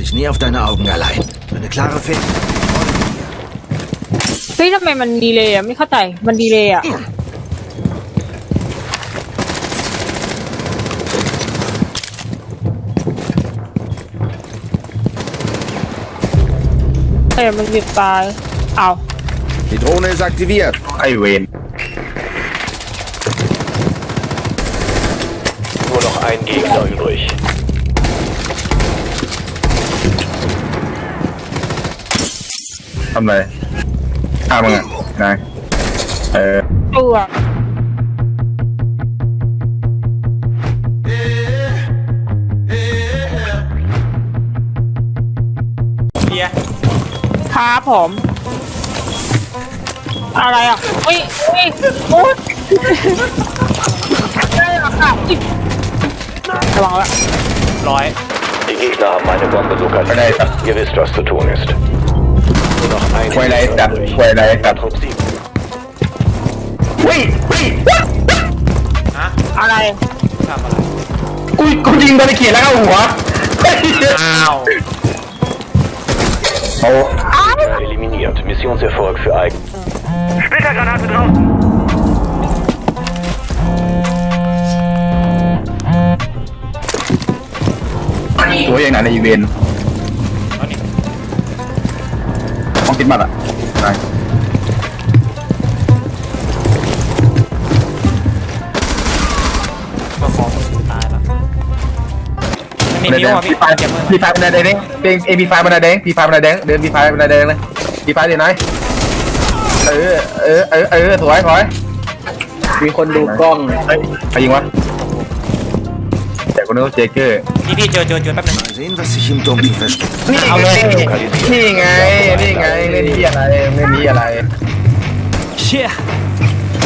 dich nie auf deine Augen allein. Eine klare Fehde. เฮ้ยทำไมมันดีเลยอ่ะ ไม่เข้าใจ มันดีเลยอ่ะ เอ้ยมันหยุดตายเอา Die Drohne ist aktiviert. ไอเวน Nur noch ein Gegner übrig. ทำไรฆ่ามึงอะนายเออตัว เบียร์ครับผม อะไรอะเฮ้ยเฮ้ยโอ๊ยได้เหรอค่ะอุ๊ยระวังละร้อย Die Gegner haben eine Bombe lokalisiert. Ihr wisst, was zu tun ist. Nur noch ein ควยไร Gegner จัด übrig. ควยไรจัด Trupp 7. วิ่งวิ่งอะไรทำอะไรกูกูยิงโดนไอ้เขียนแล้วเข้าหัวเฮ้ยอ้าวโอ้ Eliminiert. Missionserfolg für Eigen. ตัวยังไง ต้องกินบัตรอะนายก็ของตายแล้วมีเดินนิ้วเดินอะพีพี่ไฟเก็บมือพีไฟบันไดแดงเป็นเอพีไฟบันไดแดงพีไฟบันไดแดงเดินพีไฟบันไดแดงเลยพีไฟเดี๋ยวไหนเออเออเออเออถอยถอยมีคนดูกล้องเฮ้ยใครยิงวะแต่คนนี้เจเกอร์พี่พี่เจอเจอเจอแป๊บนึง Mal sehen, was sich im Dunkeln versteckt. นี่ไงนี่ไงนี่ไงเล่นที่อะไรเล่นที่อะไร Yeah.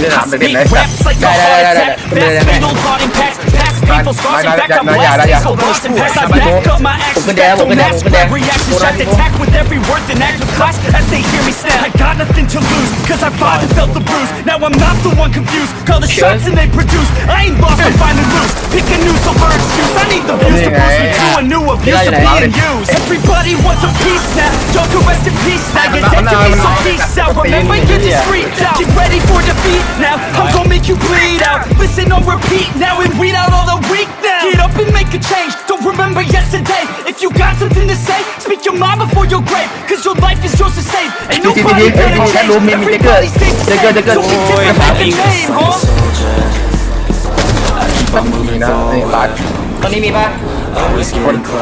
เล่นถามเด็ก Beat ๆไหน raps like a ได้ heart ได้ได้ได้ attack. ได้ Fast ได้ fatal thought impacts. Past painful scars and back up Nah, nah, nah, blast. yeah, So yeah. lost and past. I Nah, nah, back up my Open actions. there, Back to open there, max. open there. Spread reactions. Open Shacked there. attack with every word and act with class as they hear me snap. I got nothing to lose, cause I fought and felt the bruise. Now I'm not the one confused. The shots and they produce. I ain't lost, I'm finally loose. Pick a new silver excuse. I need the views to boost me to a new abuse of being used. Everybody wants a piece now. Don't go rest in peace now. You're dead to me, so peace out. Remember, you're just freaked out. Get ready for defeat now. I'm gonna make you bleed out. Listen on repeat now and weed out all the weak now. Get up and make a change. Don't remember yesterday. If you got something to say, speak your mind before your grave. Cause your life is yours to save. Ain't Đi, đi, đi, nobody đi, gonna đi, đi, change. Everybody stays the same. So keep different đi, like the đi, name, huh? นี่นะนี่บาด ตอนนี้มีป่ะ อันนี้วอลว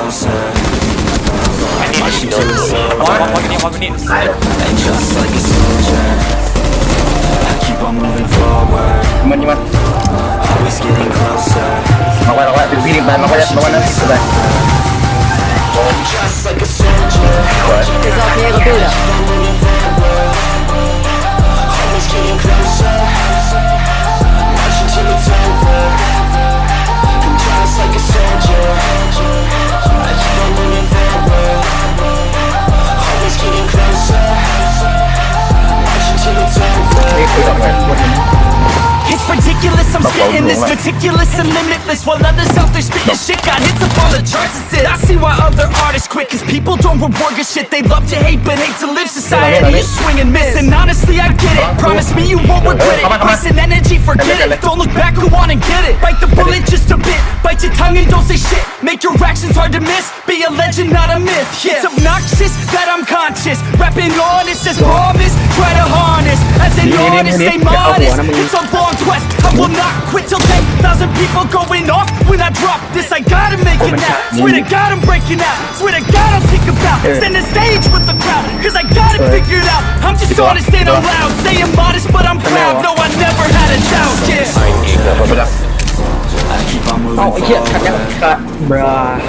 อลวอลนี่วอลนี่ มันยิงมันมาไว้มาไว้ถึงพี่ดิบมันมาไว้มาไว้นะสบายสวย นี่ I'm this meticulous and limitless While others out there spitting shit got hits up on the charts and I see why other artists quit Cause people don't reward good shit. They love to hate but hate to live. Society is swing and miss And honestly I get it. Promise me you won't regret it. Person energy forget it. Don't look back go on and get it. Bite the bullet just a bit. Bite your tongue and don't say shit. Make your actions hard to miss. Be a legend not a myth. Yeah. It's obnoxious that I'm conscious. Rapping honest as promise Try to harness. As an artist stay modest. It's a long quest. I will not quit till 10,000 people going off When I drop this, I gotta make oh it now God. Swear to God I'm breaking out Swear to God I'll take a bow Send the stage with the crowd Cause I got it right. figured out I'm just go honest and I'm loud modest but I'm proud No, I never had a doubt, yeah Oh iya, kakak kak, brah.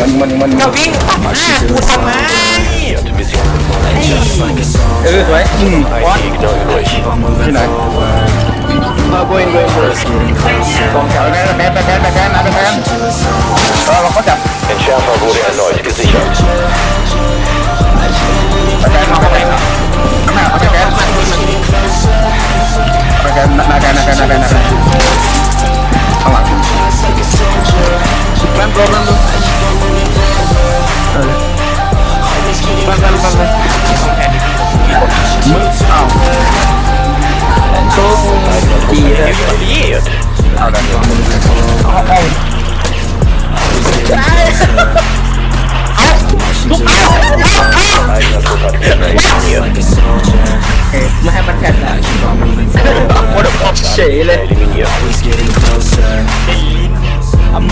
Money, money, money. Tapi, ah, utang main. Hey. Is it right? Hmm. What? You know. Der Entschärfer wurde erneut gesichert.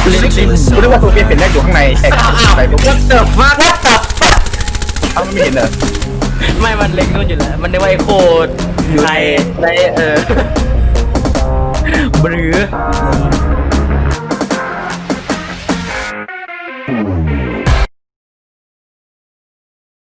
I'm กูนึก marching to the กูนึก sun. ว่าตัวเปลี่ยนเป็นแรกอยู่ข้างในแข่งไปปุ๊บ What the fuck What the fuck เอ้ามันไม่เห็นเหรอไม่มันเล็งนู่นอยู่แล้วมันได้ว่าไอ้โคตรในในเออบรือ